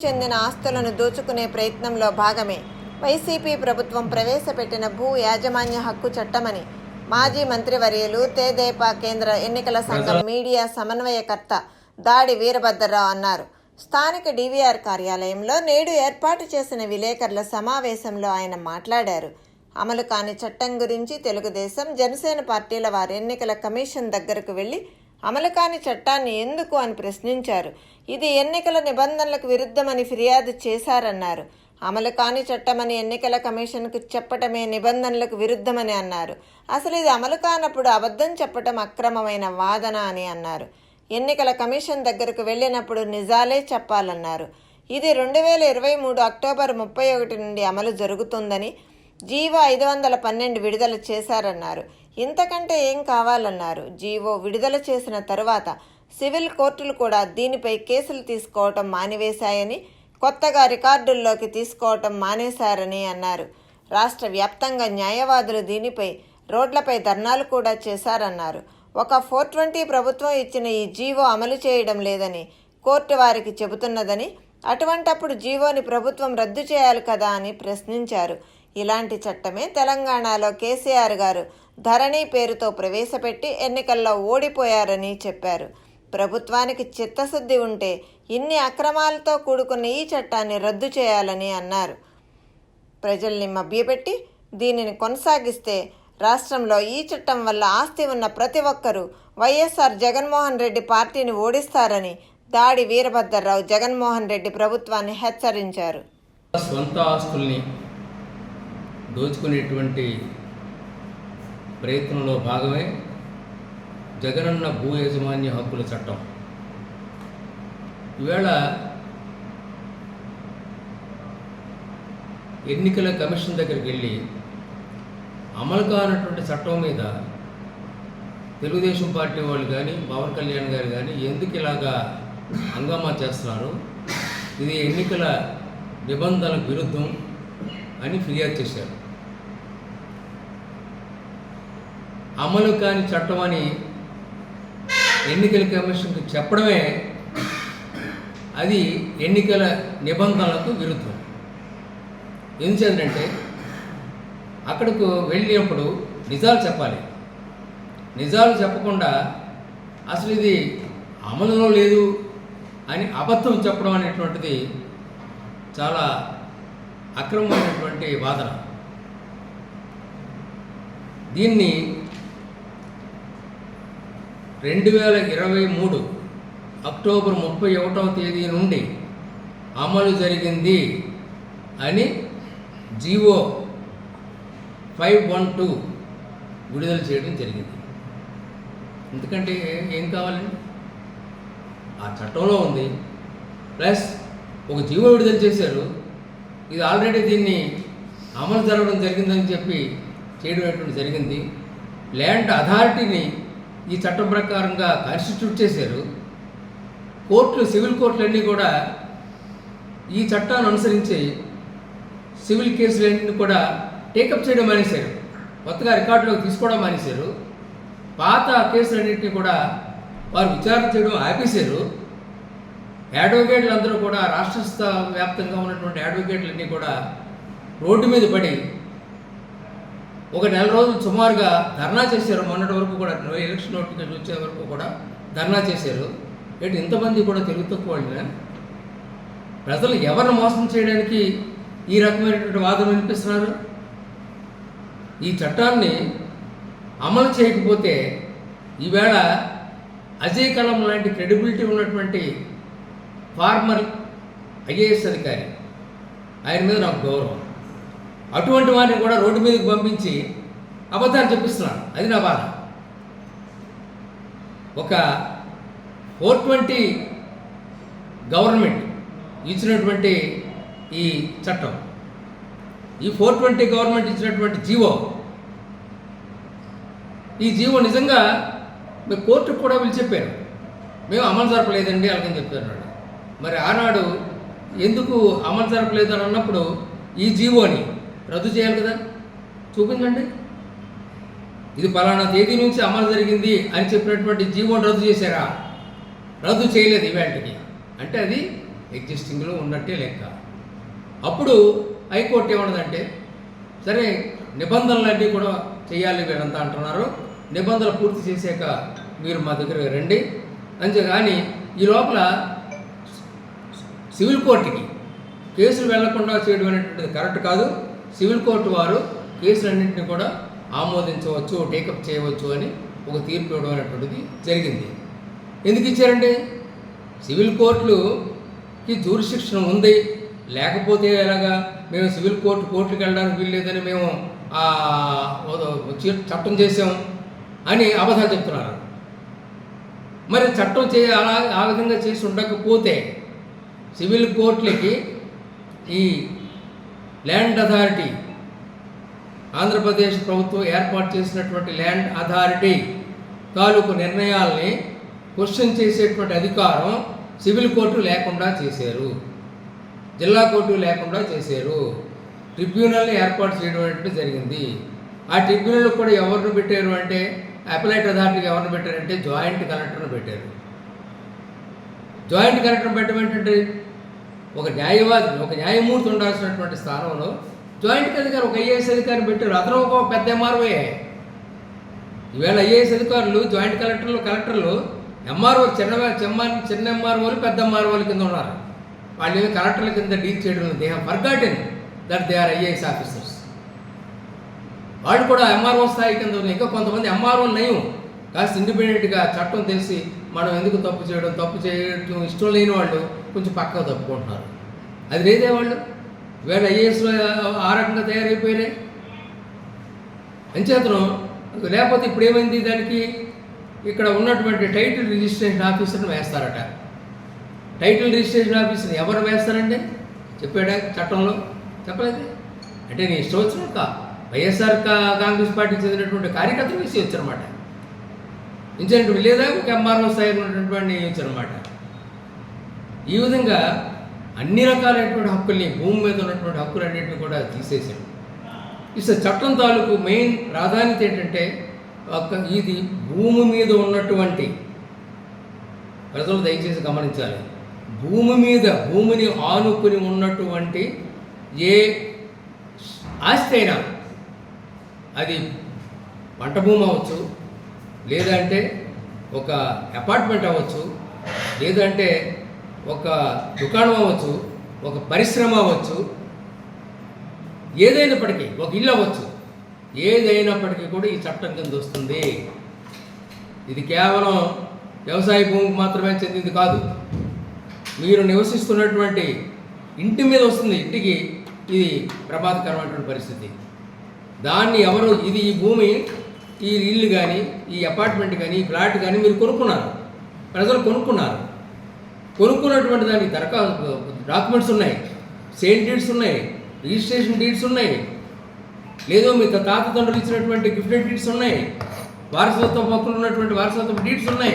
చెందిన ఆస్తులను దోచుకునే ప్రయత్నంలో భాగమే. వైసీపీ ప్రభుత్వం ప్రవేశపెట్టిన భూ యాజమాన్య హక్కు చట్టమని మాజీ మంత్రివర్యులు తేదేపా కేంద్ర ఎన్నికల సంఘం మీడియా సమన్వయకర్త దాడి వీరభద్రరావు అన్నారు. స్థానిక డీవీఆర్ కార్యాలయంలో నేడు ఏర్పాటు చేసిన విలేకరుల సమావేశంలో ఆయన మాట్లాడారు. అమలు కాని చట్టం గురించి తెలుగుదేశం జనసేన పార్టీల వారి ఎన్నికల కమిషన్ దగ్గరకు వెళ్ళి అమలు కాని చట్టాన్ని ఎందుకు అని ప్రశ్నించారు. ఇది ఎన్నికల నిబంధనలకు విరుద్ధమని ఫిర్యాదు చేశారన్నారు. అమలు కాని చట్టమని ఎన్నికల కమిషన్కు చెప్పటమే నిబంధనలకు విరుద్ధమని అన్నారు. అసలు ఇది అమలు కానప్పుడు అబద్ధం చెప్పటం అక్రమమైన వాదన అని అన్నారు. ఎన్నికల కమిషన్ దగ్గరకు వెళ్ళినప్పుడు నిజాలే చెప్పాలన్నారు. ఇది రెండు వేల ఇరవై మూడు అక్టోబర్ ముప్పై ఒకటి నుండి అమలు జరుగుతుందని జీవో ఐదు వందల పన్నెండు విడుదల చేశారన్నారు. ఇంతకంటే ఏం కావాలన్నారు? జీవో విడుదల చేసిన తరువాత సివిల్ కోర్టులు కూడా దీనిపై కేసులు తీసుకోవటం మానివేశాయని కొత్తగా రికార్డుల్లోకి తీసుకోవటం మానేశారని అన్నారు. రాష్ట్ర వ్యాప్తంగా న్యాయవాదులు దీనిపై రోడ్లపై ధర్నాలు కూడా చేశారన్నారు. ఒక ఫోర్ ట్వంటీ ప్రభుత్వం ఇచ్చిన ఈ జీవో అమలు చేయడం లేదని కోర్టు వారికి చెబుతున్నదని అటువంటప్పుడు జీవోని ప్రభుత్వం రద్దు చేయాలి కదా అని ప్రశ్నించారు. ఇలాంటి చట్టమే తెలంగాణలో కేసీఆర్ గారు ధరణి పేరుతో ప్రవేశపెట్టి ఎన్నికల్లో ఓడిపోయారని చెప్పారు. ప్రభుత్వానికి చిత్తశుద్ధి ఉంటే ఇన్ని అక్రమాలతో కూడుకున్న ఈ చట్టాన్ని రద్దు చేయాలని అన్నారు. ప్రజల్ని మభ్యపెట్టి దీనిని కొనసాగిస్తే రాష్ట్రంలో ఈ చట్టం వల్ల ఆస్తి ఉన్న ప్రతి ఒక్కరూ వైఎస్ఆర్ జగన్మోహన్ రెడ్డి పార్టీని ఓడిస్తారని దాడి వీరభద్రరావు జగన్మోహన్ రెడ్డి ప్రభుత్వాన్ని హెచ్చరించారు. సొంత ఆస్తుల్ని దోచుకునేటువంటి ప్రయత్నంలో భాగమే జగనన్న భూ యాజమాన్య హక్కుల చట్టం. ఈవేళ ఎన్నికల కమిషన్ దగ్గరికి వెళ్ళి అమలు కానటువంటి చట్టం మీద తెలుగుదేశం పార్టీ వాళ్ళు కానీ పవన్ కళ్యాణ్ గారు కానీ ఎందుకు ఇలాగా హంగామా చేస్తున్నారు? ఇది ఎన్నికల నిబంధనలకు విరుద్ధం అని ఫిర్యాదు చేశారు. అమలు కాని చట్టం అని ఎన్నికల కమిషన్కి చెప్పడమే అది ఎన్నికల నిబంధనలకు విరుద్ధం. ఎందుచేతంటే అక్కడకు వెళ్ళినప్పుడు నిజాలు చెప్పాలి. నిజాలు చెప్పకుండా అసలు ఇది అమలులో లేదు అని అబద్ధం చెప్పడం అనేటువంటిది చాలా అక్రమమైనటువంటి వాదన. దీన్ని రెండు వేల ఇరవై మూడు అక్టోబర్ ముప్పై ఒకటవ తేదీ నుండి అమలు జరిగింది అని జీవో ఫైవ్ వన్ టూ విడుదల చేయడం జరిగింది. ఎందుకంటే ఏం కావాలండి ఆ చట్టంలో ఉంది. ప్లస్ ఒక జీవో విడుదల చేశారు. ఇది ఆల్రెడీ దీన్ని అమలు జరగడం జరిగిందని చెప్పి చేయడం జరిగింది. ల్యాండ్ అథారిటీని ఈ చట్టం ప్రకారంగా కాన్స్టిట్యూట్ చేశారు. కోర్టులు సివిల్ కోర్టులన్నీ కూడా ఈ చట్టాన్ని అనుసరించి సివిల్ కేసులన్నీ కూడా టేకప్ చేయడం మానేశారు. కొత్తగా రికార్డులోకి తీసుకోవడం మానేశారు. పాత కేసులన్నింటినీ కూడా వారు విచారణ చేయడం ఆపేశారు. అడ్వకేట్లు అందరూ కూడా రాష్ట్ర వ్యాప్తంగా ఉన్నటువంటి అడ్వకేట్లన్నీ కూడా రోడ్డు మీద పడి ఒక నెల రోజులు సుమారుగా ధర్నా చేశారు. మొన్నటి వరకు కూడా ఎలక్షన్ నోటిఫికేషన్ వచ్చే వరకు కూడా ధర్నా చేశారు. ఏంటి ఇంతమంది కూడా తెలుగు తక్కువ ప్రజలు ఎవరిని మోసం చేయడానికి ఈ రకమైనటువంటి వాదన వినిపిస్తున్నారు? ఈ చట్టాన్ని అమలు చేయకపోతే ఈవేళ అజయ్ కలం లాంటి క్రెడిబిలిటీ ఉన్నటువంటి ఫార్మర్ ఐఏఎస్ అధికారి ఆయన మీద నాకు గౌరవం. అటువంటి వారిని కూడా రోడ్డు మీదకి పంపించి అబద్ధాలు చెప్పిస్తున్నాను అది నా బాధ. ఒక ఫోర్ ట్వంటీ గవర్నమెంట్ ఇచ్చినటువంటి ఈ చట్టం ఈ ఫోర్ ట్వంటీ గవర్నమెంట్ ఇచ్చినటువంటి జీవో ఈ జీవో నిజంగా మేము కోర్టుకు కూడా వీళ్ళు చెప్పారు. మేము అమలు జరపలేదండి అలాగని చెప్పారు మరి ఆనాడు ఎందుకు అమలు జరపలేదు అని అన్నప్పుడు ఈ జీవోని రద్దు చేయాలి కదా? చూపించండి. ఇది పలానా తేదీ నుంచి అమలు జరిగింది అని చెప్పినటువంటి జీవోని రద్దు చేశారా? రద్దు చేయలేదు ఈవేళకి అంటే అది ఎగ్జిస్టింగ్లో ఉన్నట్టే లెక్క. అప్పుడు హైకోర్టు ఏమన్నదంటే సరే నిబంధనలన్నీ కూడా చేయాలి వీరంతా అంటున్నారు. నిబంధనలు పూర్తి చేశాక మీరు మా దగ్గర రండి. అంతే కానీ ఈ లోపల సివిల్ కోర్టుకి కేసులు వెళ్ళకుండా చేయడం అనేటువంటిది కరెక్ట్ కాదు. సివిల్ కోర్టు వారు కేసులన్నింటినీ కూడా ఆమోదించవచ్చు టేకప్ చేయవచ్చు అని ఒక తీర్పు ఇవ్వడం అనేటువంటిది జరిగింది. ఎందుకు ఇచ్చారండి? సివిల్ కోర్టులుకి జూరిశిక్షణ ఉంది. లేకపోతే ఎలాగా? మేము సివిల్ కోర్టు కోర్టుకి వెళ్ళడానికి వీల్లేదని మేము చట్టం చేసాం అని అబద్ధాలు చెప్తున్నారు. మరి చట్టం చే అలా ఆ విధంగా చేసి ఉండకపోతే సివిల్ కోర్టులకి ఈ ల్యాండ్ అథారిటీ ఆంధ్రప్రదేశ్ ప్రభుత్వం ఏర్పాటు చేసినటువంటి ల్యాండ్ అథారిటీ తాలూకు నిర్ణయాల్ని క్వశ్చన్ చేసేటువంటి అధికారం సివిల్ కోర్టు లేకుండా చేశారు. జిల్లా కోర్టు లేకుండా చేశారు. ట్రిబ్యునల్ని ఏర్పాటు చేయడం అంటే జరిగింది. ఆ ట్రిబ్యునల్ కూడా ఎవరిని పెట్టారు అంటే అప్లైట్ అథారిటీకి ఎవరిని పెట్టారంటే జాయింట్ కలెక్టర్ని పెట్టారు. జాయింట్ కలెక్టర్ పెట్టడం ఏంటంటే ఒక న్యాయవాది ఒక న్యాయమూర్తి ఉండాల్సినటువంటి స్థానంలో జాయింట్ అధికారి ఒక ఐఏఎస్ అధికారిని పెట్టారు. అతను ఒక పెద్ద ఎంఆర్ఓ ఈవేళ ఐఏఎస్ అధికారులు జాయింట్ కలెక్టర్లు కలెక్టర్లు ఎంఆర్ఓ చిన్న చిన్న చిన్న ఎంఆర్ఓలు పెద్ద ఎంఆర్ఓల కింద ఉన్నారు. వాళ్ళు ఏమి కలెక్టర్ల కింద డీల్ చేయడం they have forgotten that they are IAS officers. వాళ్ళు కూడా ఎంఆర్ఓ స్థాయి కింద ఉన్నాయి ఇంకా కొంతమంది ఎంఆర్ఓ నయం. కాస్త ఇండిపెండెంట్గా చట్టం తెలిసి మనం ఎందుకు తప్పు చేయడం తప్పు చేయడం ఇష్టం లేని వాళ్ళు కొంచెం పక్కకు తప్పుకుంటున్నారు. అది లేదే వాళ్ళు? వీళ్ళ ఐఏఎస్లో ఆ రకంగా తయారైపోయినాయి. అంచేతను లేకపోతే ఇప్పుడు ఏమైంది దానికి ఇక్కడ ఉన్నటువంటి టైటిల్ రిజిస్ట్రేషన్ ఆఫీసర్ని వేస్తారట. టైటిల్ రిజిస్ట్రేషన్ ఆఫీసర్ని ఎవరు వేస్తారండి? చెప్పాడా చట్టంలో? చెప్పలేదు? అంటే నీ ఇష్టం వచ్చినట్టు వైఎస్ఆర్ కాంగ్రెస్ పార్టీకి చెందినటువంటి కార్యకర్తలు వేసి వచ్చారన్నమాట. ఇన్సిడెంట్ లేదా ఒక ఎంఆర్ఓ స్థాయిలో ఉన్నటువంటి ఇచ్చారన్నమాట ఈ విధంగా అన్ని రకాలైనటువంటి హక్కుల్ని భూమి మీద ఉన్నటువంటి హక్కులన్నింటినీ కూడా తీసేశాడు. ఇస చట్టం తాలూకు మెయిన్ ప్రాధాన్యత ఏంటంటే ఒక ఇది భూమి మీద ఉన్నటువంటి ప్రజలు దయచేసి గమనించాలి. భూమి మీద భూమిని ఆనుకుని ఉన్నటువంటి ఏ ఆస్తి అయినా అది పంట భూమి అవ్వచ్చు లేదంటే ఒక అపార్ట్మెంట్ అవ్వచ్చు లేదంటే ఒక దుకాణం అవ్వచ్చు ఒక పరిశ్రమ అవ్వచ్చు ఏదైనప్పటికీ ఒక ఇల్లు అవ్వచ్చు. ఏదైనప్పటికీ కూడా ఈ చట్టం కింద వస్తుంది. ఇది కేవలం వ్యవసాయ భూమికి మాత్రమే చెందింది కాదు. మీరు నివసిస్తున్నటువంటి ఇంటి మీద వస్తుంది ఇంటికి ఇది ప్రమాదకరమైనటువంటి పరిస్థితి. దాన్ని ఎవరు ఇది ఈ భూమి ఈ ఇల్లు కానీ ఈ అపార్ట్మెంట్ కానీ ఈ ఫ్లాట్ కానీ మీరు కొనుక్కున్నారు. ప్రజలు కొనుక్కున్నారు. కొనుక్కున్నటువంటి దానికి దరఖాస్తు డాక్యుమెంట్స్ ఉన్నాయి. సేల్ డీడ్స్ ఉన్నాయి. రిజిస్ట్రేషన్ డీడ్స్ ఉన్నాయి. లేదో మీ తాత తండ్రులు ఇచ్చినటువంటి గిఫ్టెడ్ డీడ్స్ ఉన్నాయి. వారసత్వ హక్కులు ఉన్నటువంటి వారసత్వ డీడ్స్ ఉన్నాయి.